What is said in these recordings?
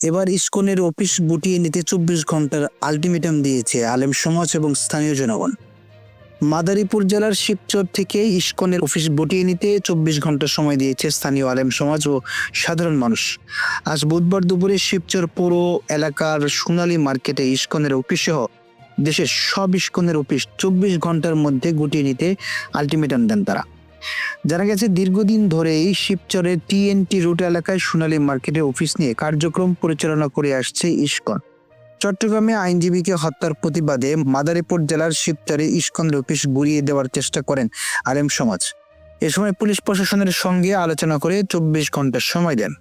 এবার ইসকনের অফিস গুটিয়ে নিতে চব্বিশ ঘণ্টার আলটিমেটাম দিয়েছে আলেম সমাজ এবং স্থানীয় জনগণ। মাদারীপুর জেলার শিবচর থেকে ইস্কনের অফিস বটিয়ে নিতে চব্বিশ ঘণ্টা সময় দিয়েছে স্থানীয় আলেম সমাজ ও সাধারণ মানুষ। আজ বুধবার দুপুরে শিবচর পৌর এলাকার সোনালী মার্কেটে ইস্কনের অফিস সহ দেশের সব ইস্কনের অফিস চব্বিশ ঘণ্টার মধ্যে গুটিয়ে নিতে আলটিমেটাম দেন তারা। জানা গেছে, দীর্ঘদিন ধরেই শিবচরের টিএনটি রুট এলাকায় সোনালী মার্কেটে অফিস নিয়ে কার্যক্রম পরিচালনা করে আসছে ইস্কন। চট্টগ্রামে আইনজীবীকে হত্যার প্রতিবাদে মাদারীপুর জেলার শিবচরে ইসকনের অফিস গুড়িয়ে দেওয়ার চেষ্টা করেন আলেম সমাজ। এ সময় পুলিশ প্রশাসনের সঙ্গে আলোচনা করে চব্বিশ ঘণ্টার সময় দেন।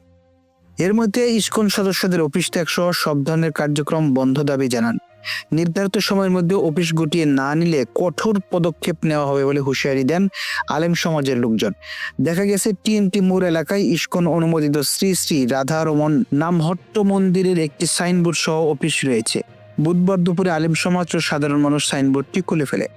এর মধ্যে ইস্কন সদস্যদের অফিস ত্যাগ সহ সব ধরনের কার্যক্রম বন্ধ দাবি জানান। নির্ধারিত সময়ের মধ্যে অফিস গুটিয়ে না নিলে কঠোর পদক্ষেপ নেওয়া হবে বলে হুঁশিয়ারি দেন আলেম সমাজের লোকজন। দেখা গেছে, টিএনটি মোড় এলাকায় ইস্কন অনুমোদিত শ্রী শ্রী রাধারমন নামহট্ট মন্দিরের একটি সাইনবোর্ড সহ অফিস রয়েছে। বুধবার দুপুরে আলেম সমাজ ও সাধারণ মানুষ সাইনবোর্ডটি খুলে ফেলে।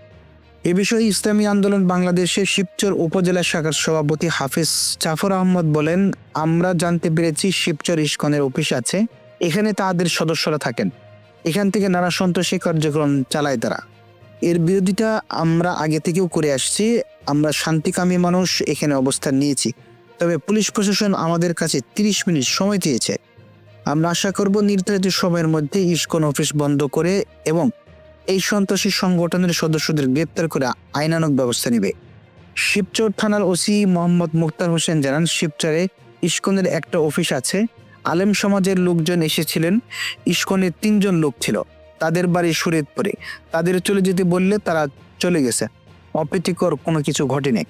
এ বিষয়ে ইসলামী আন্দোলন বাংলাদেশের শিবচর উপজেলা শাখার সভাপতি হাফিজ জাফর আহমদ বলেন, আমরা জানতে পেরেছি শিবচর ইস্কনের অফিস আছে, এখানে তাদের সদস্যরা থাকেন। এখান থেকে নানা সন্ত্রাসী কার্যক্রম চালায় তারা। এর বিরোধিতা আমরা আগে থেকেও করে আসছি, আমরা শান্তিকামী মানুষ এখানে অবস্থান নিয়েছি। তবে পুলিশ প্রশাসন আমাদের কাছে তিরিশ মিনিট সময় দিয়েছে। আমরা আশা করব নির্ধারিত সময়ের মধ্যে ইস্কন অফিস বন্ধ করে এবং এই সন্ত্রাসী সংগঠনের সদস্যদের গ্রেপ্তার করে আইনানুগ ব্যবস্থা নেবে। শিবচর থানার ওসি মোহাম্মদ মুক্তার হোসেন জানান, শিবচরে ইস্কনের একটা অফিস আছে। আলেম সমাজের লোকজন এসেছিলেন। ইস্কনের তিনজন লোক ছিল। তাদের বাড়ি সুরেতপুরে তাদের চলে যেতে বললে তারা চলে গেছে। অপ্রীতিকর কোনো কিছু ঘটেনি।